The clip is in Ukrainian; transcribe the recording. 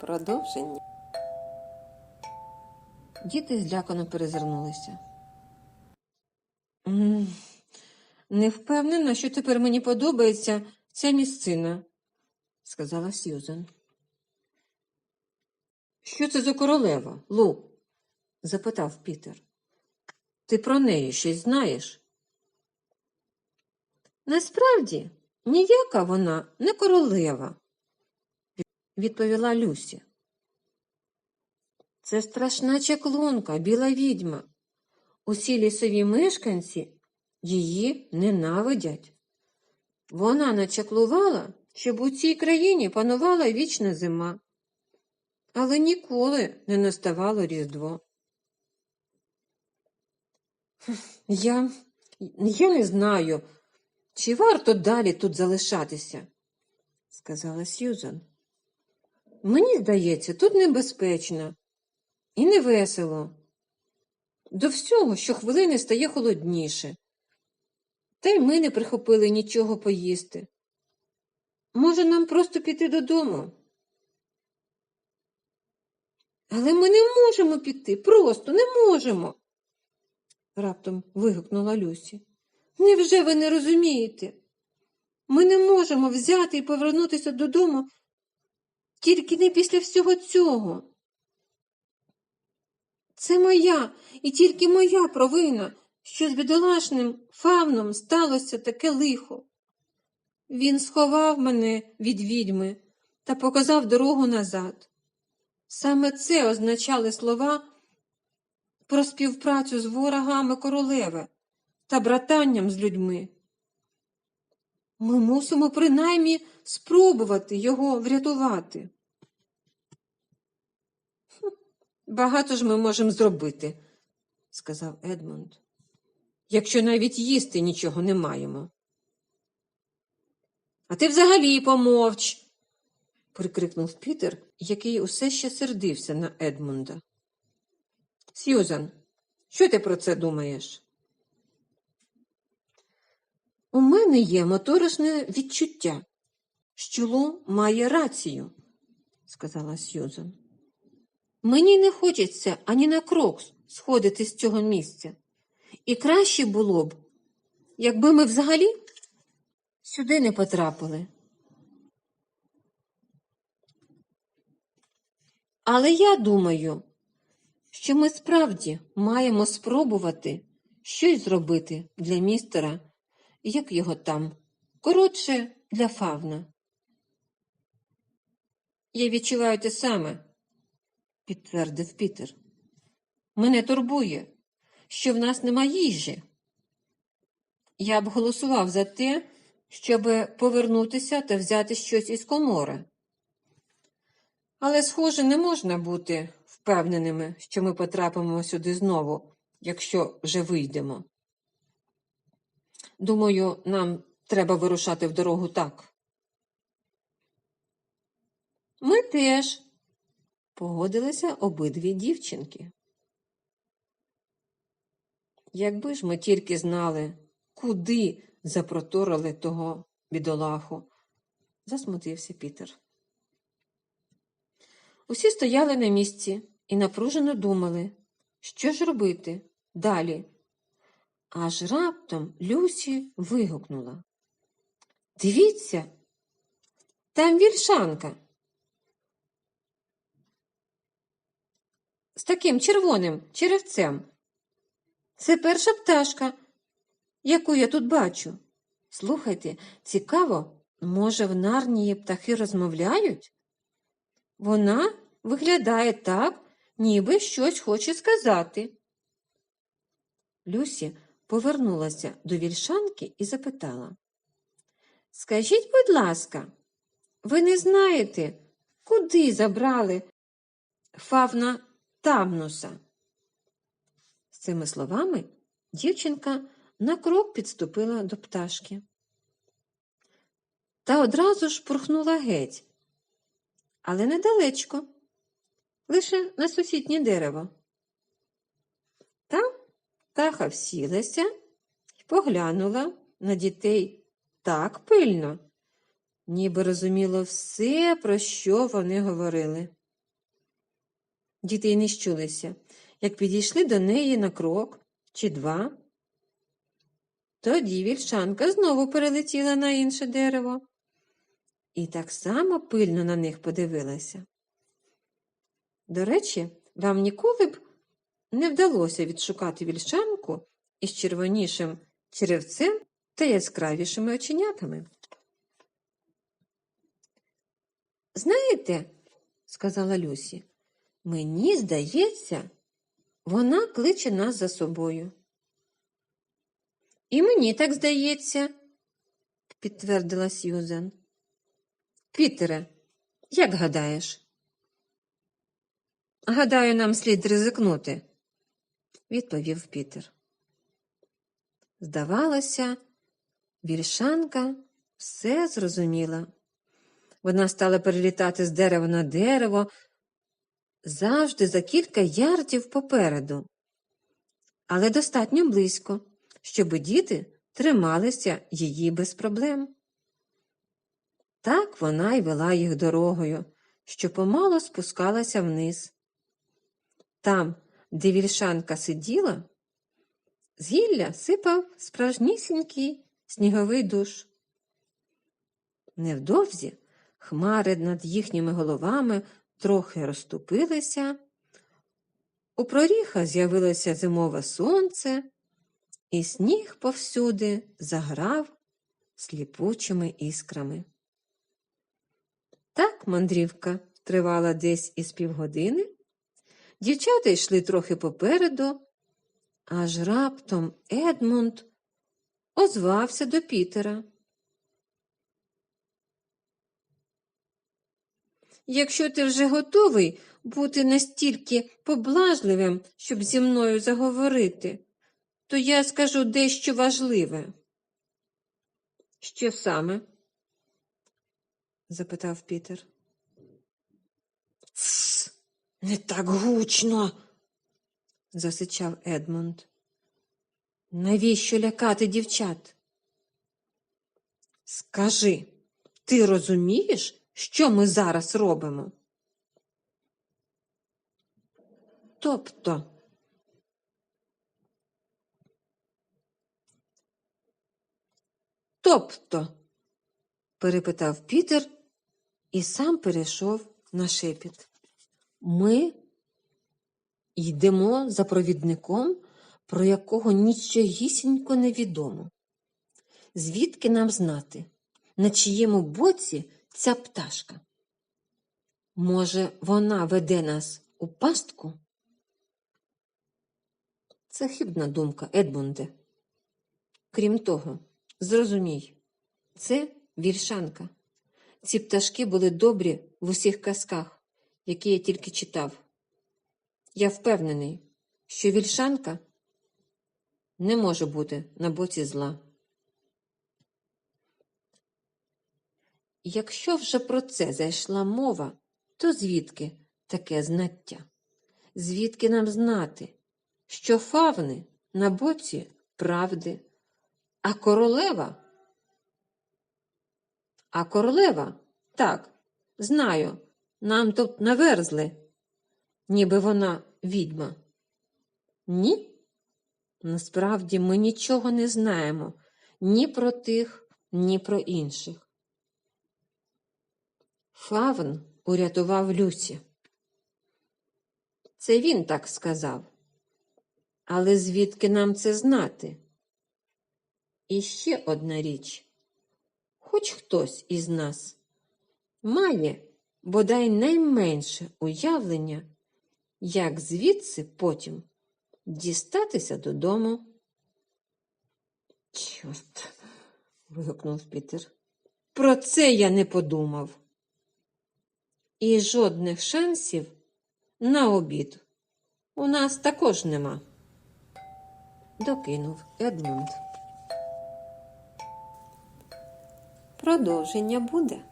Продовження. Діти злякано перезирнулися. Не впевнена, що тепер мені подобається ця місцина, сказала Сьюзен. Що це за королева, Лу? запитав Пітер. Ти про неї щось знаєш? Насправді, ніяка вона не королева, відповіла Люсі. Це страшна чаклунка, біла відьма. Усі лісові мешканці її ненавидять. Вона начаклувала, щоб у цій країні панувала вічна зима, але ніколи не наставало Різдво. Я, я не знаю, чи варто далі тут залишатися, сказала Сьюзан. Мені здається, тут небезпечно і невесело. До всього щохвилини стає холодніше. Та й ми не прихопили нічого поїсти. Може, нам просто піти додому? Але ми не можемо піти, просто не можемо, раптом вигукнула Люсі. Невже ви не розумієте? Ми не можемо взяти і повернутися додому тільки не після всього цього. Це моя і тільки моя провина, що з бідолашним фавном сталося таке лихо. Він сховав мене від відьми та показав дорогу назад. Саме це означали слова про співпрацю з ворогами королеви та братанням з людьми. Ми мусимо принаймні спробувати його врятувати. Багато ж ми можемо зробити, сказав Едмунд, якщо навіть їсти нічого не маємо. А ти взагалі помовч, прикрикнув Пітер, який усе ще сердився на Едмунда. Сьюзан, що ти про це думаєш? У мене є моторошне відчуття, що Лу має рацію, сказала Сьюзан. Мені не хочеться ані на крок сходити з цього місця. І краще було б, якби ми взагалі сюди не потрапили. Але я думаю, що ми справді маємо спробувати щось зробити для містера, як його там, коротше, для фавна. Я відчуваю те саме, підтвердив Пітер. Мене турбує, що в нас нема їжі. Я б голосував за те, щоб повернутися та взяти щось із комори. Але, схоже, не можна бути впевненими, що ми потрапимо сюди знову, якщо вже вийдемо. Думаю, нам треба вирушати в дорогу так. Ми теж, погодилися обидві дівчинки. Якби ж ми тільки знали, куди запроторили того бідолаху, засмутився Пітер. Усі стояли на місці і напружено думали, що ж робити далі. Аж раптом Люсі вигукнула. Дивіться, там вільшанка. З таким червоним черевцем. Це перша пташка, яку я тут бачу. Слухайте, цікаво, може, в нарнії птахи розмовляють? Вона виглядає так, ніби щось хоче сказати. Люсі повернулася до вільшанки і запитала. Скажіть, будь ласка, ви не знаєте, куди забрали фавна Тамнуса? З цими словами дівчинка на крок підступила до пташки. Та одразу ж пурхнула геть, але недалечко, лише на сусіднє дерево. Там птаха всілася і поглянула на дітей так пильно, ніби розуміло все, про що вони говорили. Діти й не щулися, як підійшли до неї на крок чи два. Тоді вільшанка знову перелетіла на інше дерево і так само пильно на них подивилася. До речі, вам ніколи б не вдалося відшукати вільшанку із червонішим черевцем та яскравішими оченятами. Знаєте, сказала Люсі, мені здається, вона кличе нас за собою. І мені так здається, підтвердила Сьюзен. Пітере, як гадаєш? Гадаю, нам слід ризикнути, відповів Пітер. Здавалося, вільшанка все зрозуміла. Вона стала перелітати з дерева на дерево завжди за кілька ярдів попереду, але достатньо близько, щоб діти трималися її без проблем. Так вона й вела їх дорогою, що помало спускалася вниз. Там, де вільшанка сиділа, з гілля сипав справжнісінький сніговий душ. Невдовзі хмари над їхніми головами трохи розступилися, у проріха з'явилося зимове сонце, і сніг повсюди заграв сліпучими іскрами. Так мандрівка тривала десь із півгодини. Дівчата йшли трохи попереду, аж раптом Едмунд озвався до Пітера. Якщо ти вже готовий бути настільки поблажливим, щоб зі мною заговорити, то я скажу дещо важливе. Що саме? запитав Пітер. Тсс, не так гучно, засичав Едмунд. Навіщо лякати дівчат? Скажи, ти розумієш, що ми зараз робимо? Тобто, тобто, перепитав Пітер і сам перейшов на шепіт. Ми йдемо за провідником, про якого нічогісінько не відомо. Звідки нам знати, на чиєму боці ця пташка? Може, вона веде нас у пастку? Це хибна думка, Едмунде. Крім того, зрозумій, це вільшанка. Ці пташки були добрі в усіх казках, які я тільки читав. Я впевнений, що вільшанка не може бути на боці зла. Якщо вже про це зайшла мова, то звідки таке знаття? Звідки нам знати, що фавни на боці правди, а королева? А королева? Так, знаю, нам тут наверзли, ніби вона відьма. Ні? Насправді ми нічого не знаємо ні про тих, ні про інших. Фавн урятував Люсі. Це він так сказав. Але звідки нам це знати? І ще одна річ. Хоч хтось із нас має бодай найменше уявлення, як звідси потім дістатися додому. Чорт, вигукнув Пітер. Про це я не подумав. І жодних шансів на обід у нас також нема, докинув Едмунд. Продовження буде.